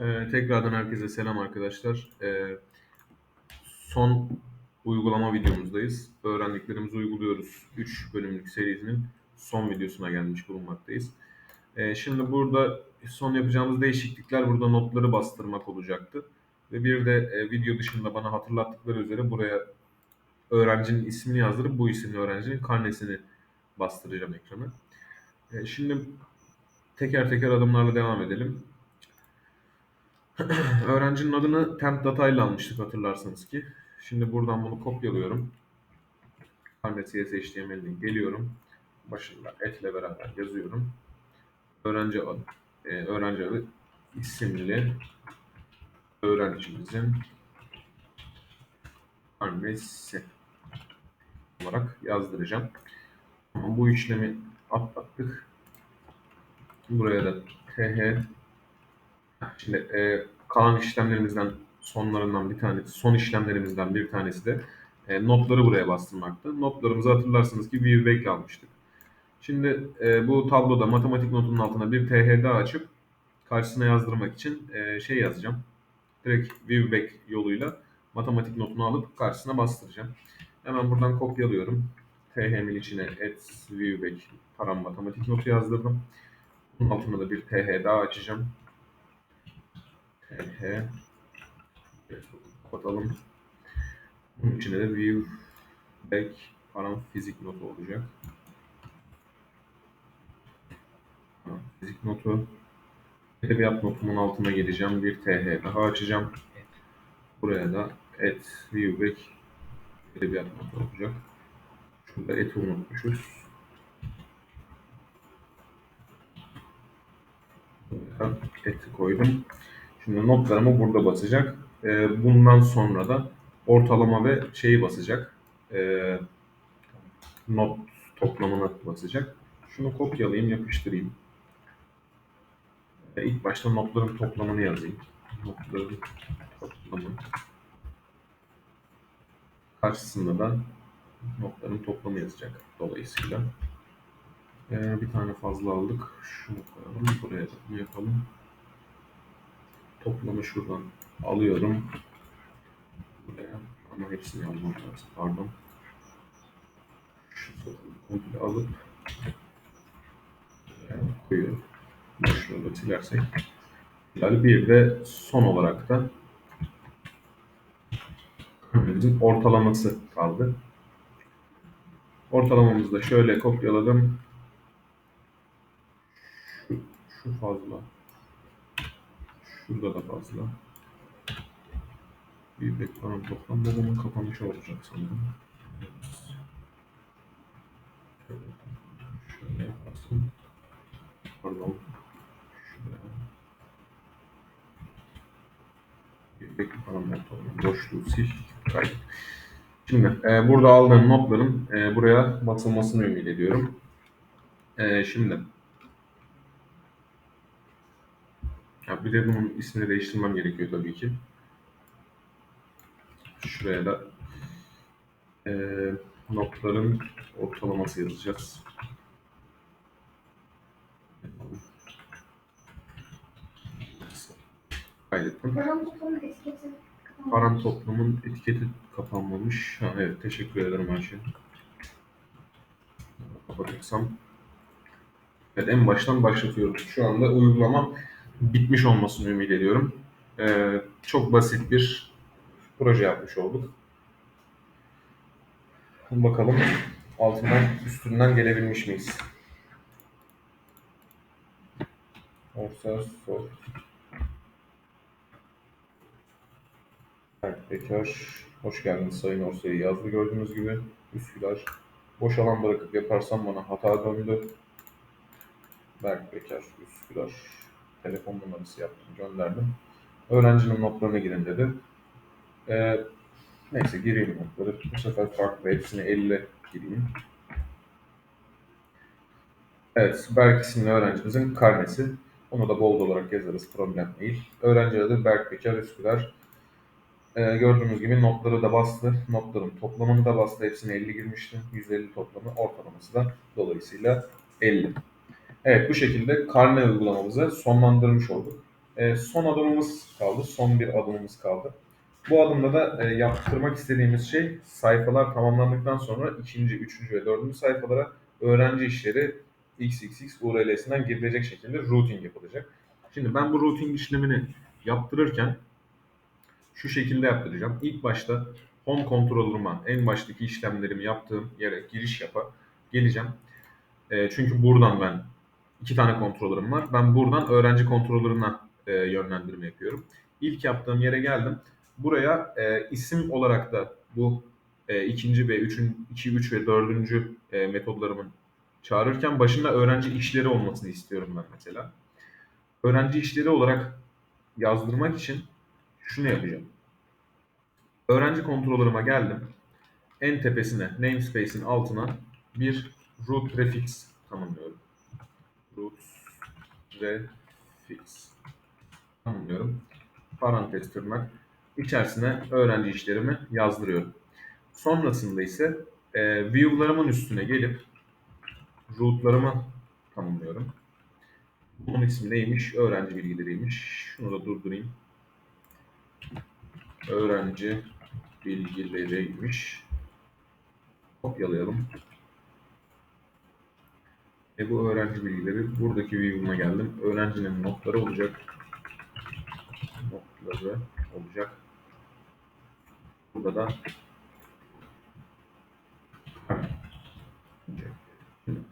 Ee, tekrardan herkese selam arkadaşlar. Ee, son uygulama videomuzdayız. Öğrendiklerimizi uyguluyoruz. 3 bölümlük serisinin son videosuna gelmiş bulunmaktayız. Ee, şimdi burada son yapacağımız değişiklikler burada notları bastırmak olacaktı. Ve bir de e, video dışında bana hatırlattıkları üzere buraya öğrencinin ismini yazdırıp bu isimli öğrencinin karnesini bastıracağım ekrana. Ee, şimdi teker teker adımlarla devam edelim. Öğrencinin adını temp data ile almıştık hatırlarsanız ki. Şimdi buradan bunu kopyalıyorum. Karne CSS HTML'den geliyorum. Başında etle beraber yazıyorum. Öğrenci adı, e, öğrenci adı isimli öğrencimizin karnesi olarak yazdıracağım. Ama bu işlemi atlattık. Buraya da th Şimdi e, kalan işlemlerimizden sonlarından bir tanesi, son işlemlerimizden bir tanesi de e, notları buraya bastırmaktı. Notlarımızı hatırlarsınız ki view back almıştık. Şimdi e, bu tabloda matematik notunun altına bir th daha açıp karşısına yazdırmak için e, şey yazacağım. Direkt view back yoluyla matematik notunu alıp karşısına bastıracağım. Hemen buradan kopyalıyorum. th'min içine add view back param matematik notu yazdırdım. Bunun altına da bir th daha açacağım. He. Kapatalım. Bunun içine de view back param fizik notu olacak. Fizik notu. Edebiyat notumun altına geleceğim. Bir th daha açacağım. Buraya da et view back edebiyat notu olacak. Şurada eti unutmuşuz. Buraya eti koydum. Şimdi notlarımı burada basacak. E, bundan sonra da ortalama ve şeyi basacak. E, not toplamını basacak. Şunu kopyalayayım, yapıştırayım. E, ilk başta notların toplamını yazayım. Notların toplamı. Karşısında da notların toplamı yazacak dolayısıyla. E, bir tane fazla aldık. Şunu koyalım. Buraya bunu yapalım. Toplamı şuradan alıyorum. Buraya ama hepsini almam lazım. Pardon. Şu komple alıp buraya koyuyorum. Şunu da silersek. Yani bir de son olarak da bizim ortalaması kaldı. Ortalamamızı da şöyle kopyaladım. Şu, şu fazla. Şurada da fazla. Bir beklemen toplam babamın kapanışı olacak sanırım. Şöyle, yaparsın. Pardon. Şuraya. Bir beklemen toplam boşluğu sil. Kayıt. Şimdi e, burada aldığım notların e, buraya basılmasını ümit ediyorum. E, şimdi Bir de bunun ismini değiştirmem gerekiyor tabii ki. Şuraya da e, notların ortalaması yazacağız. Kaydettim. Param toplumun etiketi kapanmış. Param toplumun etiketi kapanmamış. Ha, evet teşekkür ederim Ayşe. Kapatırsam. Evet en baştan başlatıyorum. Şu anda uygulamam bitmiş olmasını ümit ediyorum. Ee, çok basit bir proje yapmış olduk. Bakalım altından üstünden gelebilmiş miyiz? Orsa. Evet, Bekar. Hoş geldiniz Sayın Orsa'yı yazdı gördüğünüz gibi. Üsküdar. Boş alan bırakıp yaparsam bana hata döndü. Berk Bekar, Üsküdar telefon numarası yaptım, gönderdim. Öğrencinin notlarına girin dedi. Ee, neyse gireyim notları. Bu sefer farklı hepsini 50 gireyim. Evet, Berk isimli öğrencimizin karnesi. Onu da bold olarak yazarız, problem değil. Öğrenci adı Berk Bekar Üsküdar. Ee, gördüğünüz gibi notları da bastı. Notların toplamını da bastı. Hepsine 50 girmişti. 150 toplamı, ortalaması da dolayısıyla 50. Evet bu şekilde karne uygulamamızı sonlandırmış olduk. e, son adımımız kaldı. Son bir adımımız kaldı. Bu adımda da e, yaptırmak istediğimiz şey sayfalar tamamlandıktan sonra ikinci, üçüncü ve dördüncü sayfalara öğrenci işleri XXX URL'sinden girilecek şekilde routing yapılacak. Şimdi ben bu routing işlemini yaptırırken şu şekilde yaptıracağım. İlk başta home controller'ıma en baştaki işlemlerimi yaptığım yere giriş yapa geleceğim. E, çünkü buradan ben iki tane kontrolörüm var. Ben buradan öğrenci kontrolörüne e, yönlendirme yapıyorum. İlk yaptığım yere geldim. Buraya e, isim olarak da bu e, ikinci ve üçün, iki, üç ve dördüncü e, metodlarımın çağırırken başında öğrenci işleri olmasını istiyorum ben mesela. Öğrenci işleri olarak yazdırmak için şunu yapacağım. Öğrenci kontrolörüme geldim. En tepesine, namespace'in altına bir root prefix tanımlıyorum. Root prefix tanımlıyorum. Parantez tırnak. İçerisine öğrenci işlerimi yazdırıyorum. Sonrasında ise e, view'larımın üstüne gelip root'larımı tanımlıyorum. Bunun ismi neymiş? Öğrenci bilgileriymiş. Şunu da durdurayım. Öğrenci bilgileriymiş. Kopyalayalım. E bu öğrenci bilgileri buradaki view'una geldim. Öğrencinin notları olacak. Notları olacak. Burada da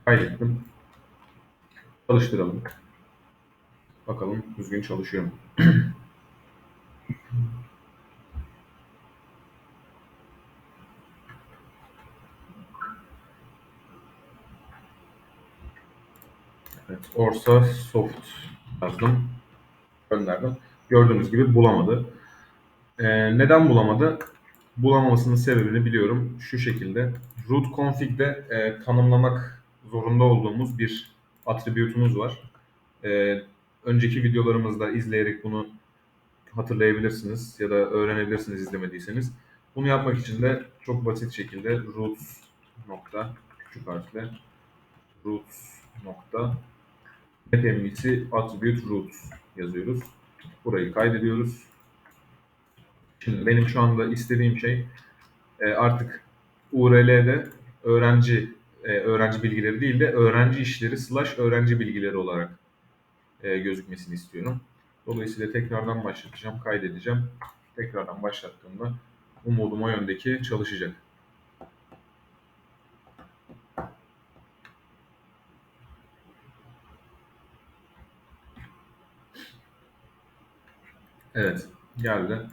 kaydettim. Çalıştıralım. Bakalım düzgün çalışıyor mu? Evet, Orsa Soft yazdım. Gönderdim. Gördüğünüz gibi bulamadı. Ee, neden bulamadı? Bulamamasının sebebini biliyorum. Şu şekilde. Root config'de e, tanımlamak zorunda olduğumuz bir attribute'umuz var. Ee, önceki videolarımızda izleyerek bunu hatırlayabilirsiniz ya da öğrenebilirsiniz izlemediyseniz. Bunu yapmak için de çok basit şekilde roots nokta küçük harfle roots nokta NetMVC attribute roots yazıyoruz. Burayı kaydediyoruz. Şimdi benim şu anda istediğim şey e, artık URL'de öğrenci e, öğrenci bilgileri değil de öğrenci işleri slash öğrenci bilgileri olarak e, gözükmesini istiyorum. Dolayısıyla tekrardan başlatacağım, kaydedeceğim. Tekrardan başlattığımda umudum o yöndeki çalışacak. Evet, geldi.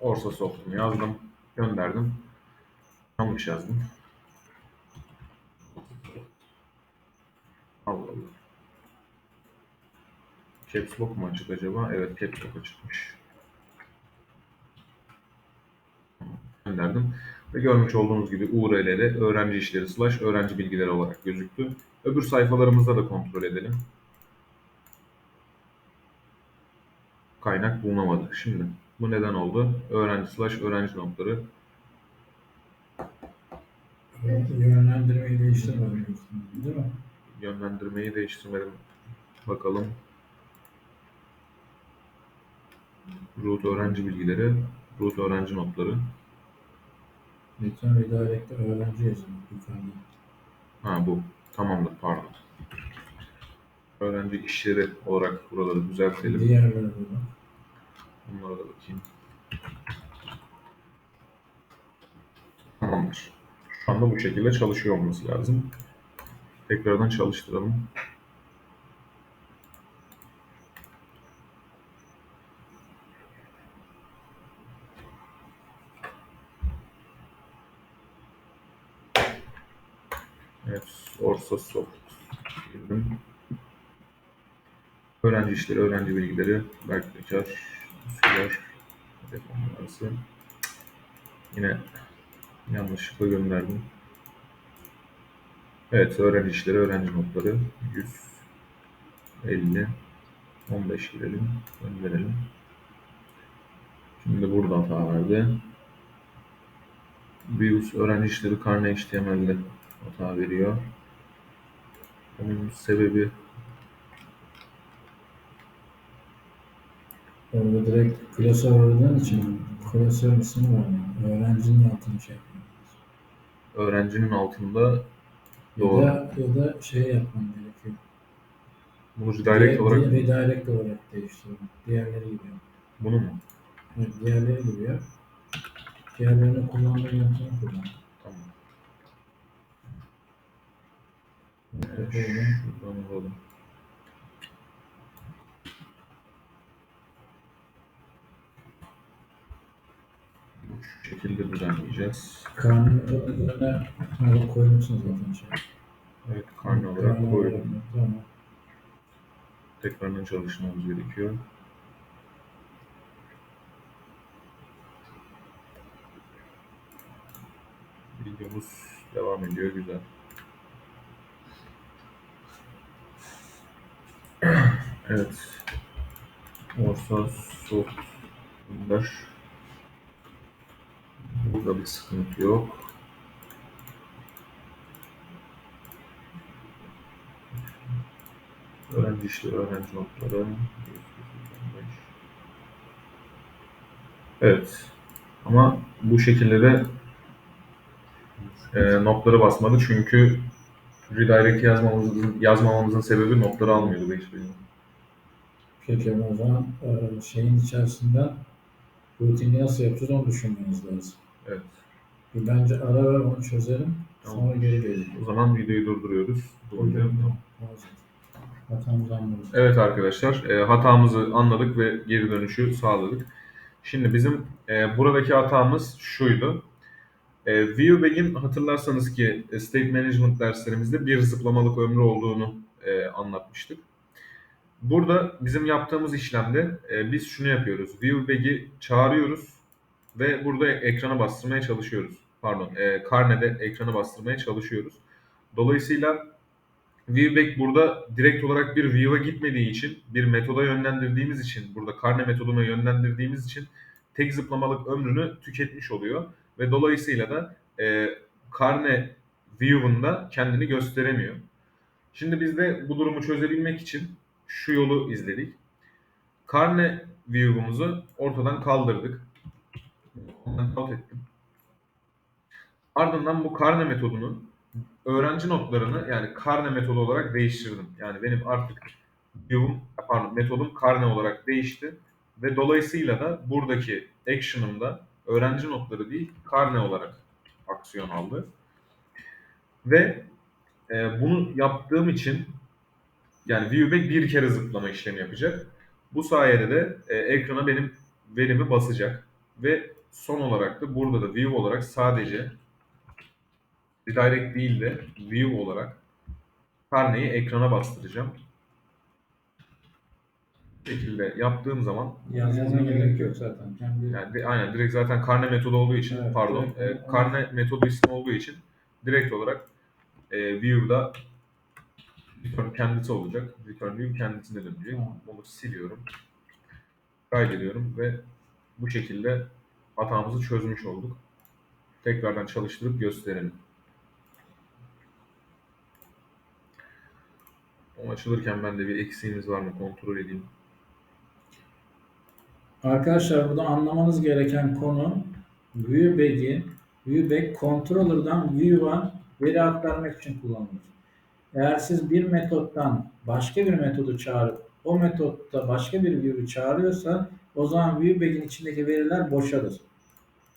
Orsa Soft'umu yazdım, gönderdim. Yanlış yazdım. Allah Allah. Caps Lock mu açık acaba? Evet, Caps Lock açıkmış. Gönderdim. Ve görmüş olduğunuz gibi URL'de öğrenci işleri slash öğrenci bilgileri olarak gözüktü. Öbür sayfalarımızda da kontrol edelim. Kaynak bulunamadı. Şimdi bu neden oldu? Öğrenci slash öğrenci notları. Yönlendirmeyi değiştirmedim değil mi? Yönlendirmeyi değiştirmedim. Bakalım. Root öğrenci bilgileri, root öğrenci notları. Lütfen redarekte öğrenci yazın yukarıda. Ha bu. Tamamdır pardon. Öğrenci işleri olarak buraları düzeltelim. Diğerleri var. Bunlara da bakayım. Tamamdır. Şu anda bu şekilde çalışıyor olması lazım. Tekrardan çalıştıralım. Evet, Orsa Soft. Girdim. Öğrenci işleri, öğrenci bilgileri, Berk Bekar, Üsküdar, telefon numarası. Yine yanlışlıkla gönderdim. Evet, öğrenci işleri, öğrenci notları 150 15 girelim, gönderelim. Şimdi burada hata verdi. Views öğrenci işleri karne HTML'de hata veriyor. Onun sebebi Orada direkt klasör aradığın için klasör ismi. Yani. Öğrencinin altını şey yapmıyoruz. Öğrencinin altında Ya Doğru. da, ya da şey yapman gerekiyor. bunu redirect olarak Redirect olarak değiştirmek. Diğerleri gibi. bunu mu? Evet, diğerleri gibi yap. Diğerlerini kullandığın yöntemi kullan. Tamam. Evet, şuradan alalım. Bu şekilde düzenleyeceğiz. Üzerine hala koymuşsun zaten şey. Evet, karne olarak Karnı koydum. olarak, Tamam. Tekrardan çalışmamız gerekiyor. Videomuz devam ediyor. Güzel. Evet. Orsa soft bunlar. Burada bir sıkıntı yok. Öğrenci işleri, öğrenci notları. Evet. Ama bu şekilde de e, notları basmadı çünkü redirect yazmamızın, yazmamamızın sebebi notları almıyordu bu hiçbirini. Peki o zaman e, şeyin içerisinden rutini nasıl yapacağız onu düşünmeniz lazım. Evet. Bir bence ara ver onu çözelim. Sonra Tamam. geri gelelim. O zaman videoyu durduruyoruz. Durduruyorum. Hatamızı anladık. Evet arkadaşlar, e, hatamızı anladık ve geri dönüşü sağladık. Şimdi bizim e, buradaki hatamız şuydu. E, ViewBag'in hatırlarsanız ki e, State Management derslerimizde bir zıplamalık ömrü olduğunu e, anlatmıştık. Burada bizim yaptığımız işlemde e, biz şunu yapıyoruz. ViewBag'i çağırıyoruz ve burada ekrana bastırmaya çalışıyoruz. Pardon, e, karnede ekrana bastırmaya çalışıyoruz. Dolayısıyla Viewback burada direkt olarak bir view'a gitmediği için, bir metoda yönlendirdiğimiz için, burada karne metoduna yönlendirdiğimiz için tek zıplamalık ömrünü tüketmiş oluyor. Ve dolayısıyla da e, karne view'unda kendini gösteremiyor. Şimdi biz de bu durumu çözebilmek için şu yolu izledik. Karne view'umuzu ortadan kaldırdık. Ondan out ettim. Ardından bu karne metodunu öğrenci notlarını yani karne metodu olarak değiştirdim. Yani benim artık view'um, pardon metodum karne olarak değişti ve dolayısıyla da buradaki action'ımda öğrenci notları değil karne olarak aksiyon aldı. Ve e, bunu yaptığım için yani viewback bir kere zıplama işlemi yapacak. Bu sayede de e, ekrana benim verimi basacak ve son olarak da burada da view olarak sadece redirect değil de view olarak karneyi ekrana bastıracağım. Bu şekilde yaptığım zaman Yazmana gerek yok zaten. Kendi yani aynen direkt zaten karne metodu olduğu için Evet, pardon direkt- e, karne metodu ismi olduğu için direkt olarak e, view'da return kendisi olacak. Return view kendisine dönecek. Tamam. Bunu siliyorum. Kaydediyorum ve bu şekilde hatamızı çözmüş olduk. Tekrardan çalıştırıp gösterelim. O açılırken ben de bir eksiğimiz var mı kontrol edeyim. Arkadaşlar burada anlamanız gereken konu Viewbag'i Viewbag controller'dan View'a veri aktarmak için kullanılır. Eğer siz bir metottan başka bir metodu çağırıp o metotta başka bir view'u çağırıyorsa o zaman Viewbag'in içindeki veriler boşalır.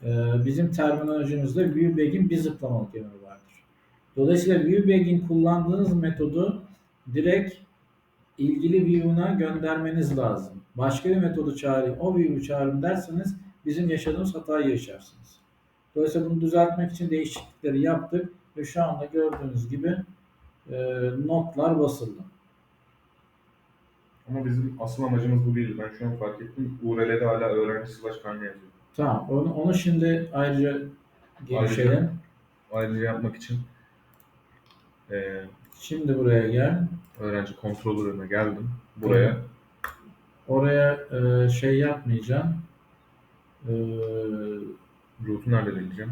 Ee, bizim terminolojimizde Viewbag'in bir zıplamalık emri vardır. Dolayısıyla Viewbag'in kullandığınız metodu direkt ilgili view'una göndermeniz lazım. Başka bir metodu çağırayım, o view'u çağırın derseniz bizim yaşadığımız hatayı yaşarsınız. Dolayısıyla bunu düzeltmek için değişiklikleri yaptık ve şu anda gördüğünüz gibi e, notlar basıldı. Ama bizim asıl amacımız bu değil. Ben şu an fark ettim. URL'de hala öğrenci slash karne yazıyor. Tamam, onu, onu şimdi ayrıca gelişelim. Ayrıca- Ayrıca yapmak için eee, Şimdi buraya gel. öğrenci kontrolörüne geldim. Buraya Oraya e, şey yapmayacağım. E, route'u nerede belirleyeceğim?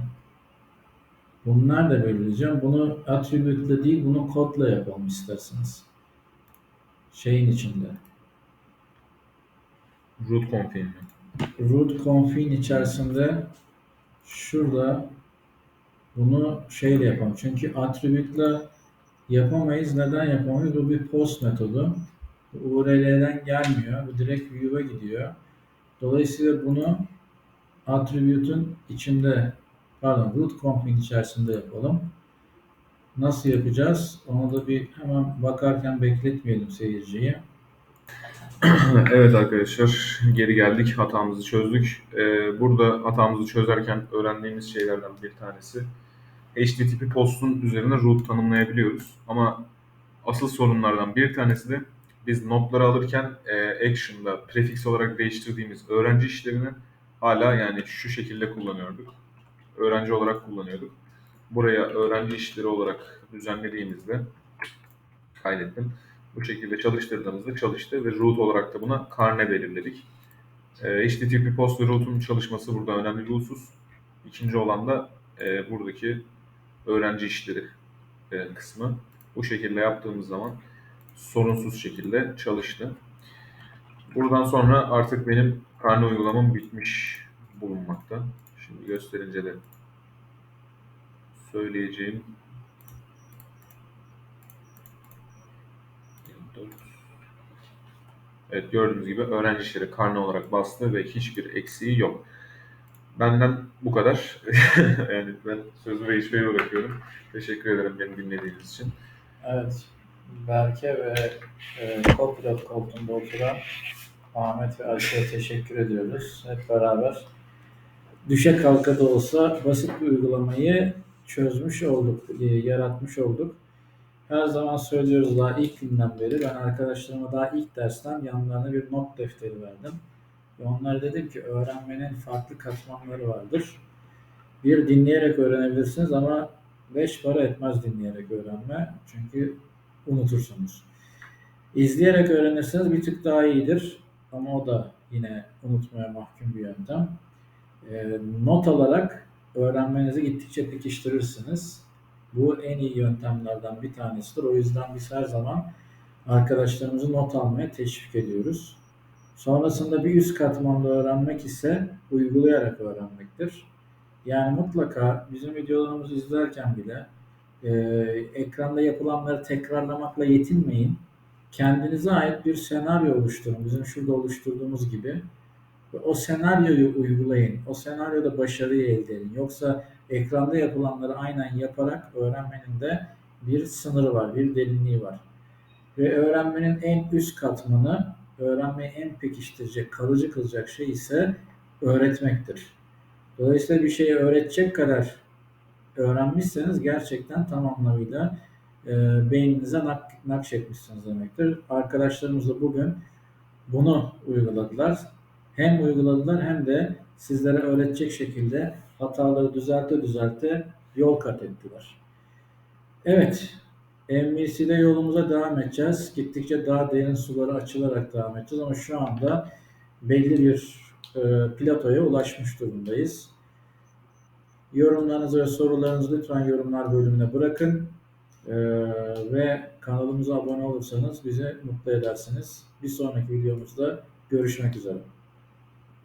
bunu nerede belirleyeceğim? Bunu attribute'le değil, bunu kodla yapalım isterseniz. Şeyin içinde. Root config mi? root config'in içerisinde şurada bunu şeyle yapalım. Çünkü attribute'la yapamayız. Neden yapamayız? Bu bir post metodu. URL'den gelmiyor. Bu direkt view'a gidiyor. Dolayısıyla bunu attribute'un içinde pardon root config içerisinde yapalım. Nasıl yapacağız? Onu da bir hemen bakarken bekletmeyelim seyirciyi. Evet arkadaşlar geri geldik hatamızı çözdük. Ee, burada hatamızı çözerken öğrendiğimiz şeylerden bir tanesi HTTP postun üzerine root tanımlayabiliyoruz. Ama asıl sorunlardan bir tanesi de biz notları alırken e, action'da prefix olarak değiştirdiğimiz öğrenci işlerini hala yani şu şekilde kullanıyorduk. Öğrenci olarak kullanıyorduk. Buraya öğrenci işleri olarak düzenlediğimizde kaydettim. Bu şekilde çalıştırdığımızda çalıştı ve root olarak da buna karne belirledik. E, HTTP post ve root'un çalışması burada önemli bir husus. İkinci olan da e, buradaki öğrenci işleri e, kısmı. Bu şekilde yaptığımız zaman sorunsuz şekilde çalıştı. Buradan sonra artık benim karne uygulamam bitmiş bulunmakta. Şimdi gösterince de söyleyeceğim Evet gördüğünüz gibi öğrenci işleri karne olarak bastı ve hiçbir eksiği yok. Benden bu kadar. yani ben sözü Reis bırakıyorum. Teşekkür ederim beni dinlediğiniz için. Evet. Berke ve e, Copilot koltuğunda oturan Ahmet ve Ayşe'ye teşekkür ediyoruz. Hep beraber düşe kalka da olsa basit bir uygulamayı çözmüş olduk, e, yaratmış olduk. Her zaman söylüyoruz daha ilk günden beri ben arkadaşlarıma daha ilk dersten yanlarına bir not defteri verdim. Ve onlara dedim ki öğrenmenin farklı katmanları vardır. Bir dinleyerek öğrenebilirsiniz ama beş para etmez dinleyerek öğrenme. Çünkü unutursunuz. İzleyerek öğrenirseniz bir tık daha iyidir. Ama o da yine unutmaya mahkum bir yöntem. E, not alarak öğrenmenizi gittikçe pekiştirirsiniz. Bu en iyi yöntemlerden bir tanesidir. O yüzden biz her zaman arkadaşlarımızı not almaya teşvik ediyoruz. Sonrasında bir üst katmanda öğrenmek ise uygulayarak öğrenmektir. Yani mutlaka bizim videolarımızı izlerken bile e, ekranda yapılanları tekrarlamakla yetinmeyin. Kendinize ait bir senaryo oluşturun. Bizim şurada oluşturduğumuz gibi. O senaryoyu uygulayın. O senaryoda başarıyı elde edin. Yoksa ekranda yapılanları aynen yaparak öğrenmenin de bir sınırı var, bir derinliği var. Ve öğrenmenin en üst katmanı, öğrenmeyi en pekiştirecek, kalıcı kılacak şey ise öğretmektir. Dolayısıyla bir şeyi öğretecek kadar öğrenmişseniz gerçekten tam anlamıyla e, beyninize nak, nakşetmişsiniz demektir. Arkadaşlarımız da bugün bunu uyguladılar. Hem uyguladılar hem de sizlere öğretecek şekilde hataları düzelte düzelte yol kat ettiler. Evet, MVC'de yolumuza devam edeceğiz. Gittikçe daha derin sulara açılarak devam edeceğiz ama şu anda belli bir e, platoya ulaşmış durumdayız. Yorumlarınızı ve sorularınızı lütfen yorumlar bölümüne bırakın. E, ve kanalımıza abone olursanız bizi mutlu edersiniz. Bir sonraki videomuzda görüşmek üzere.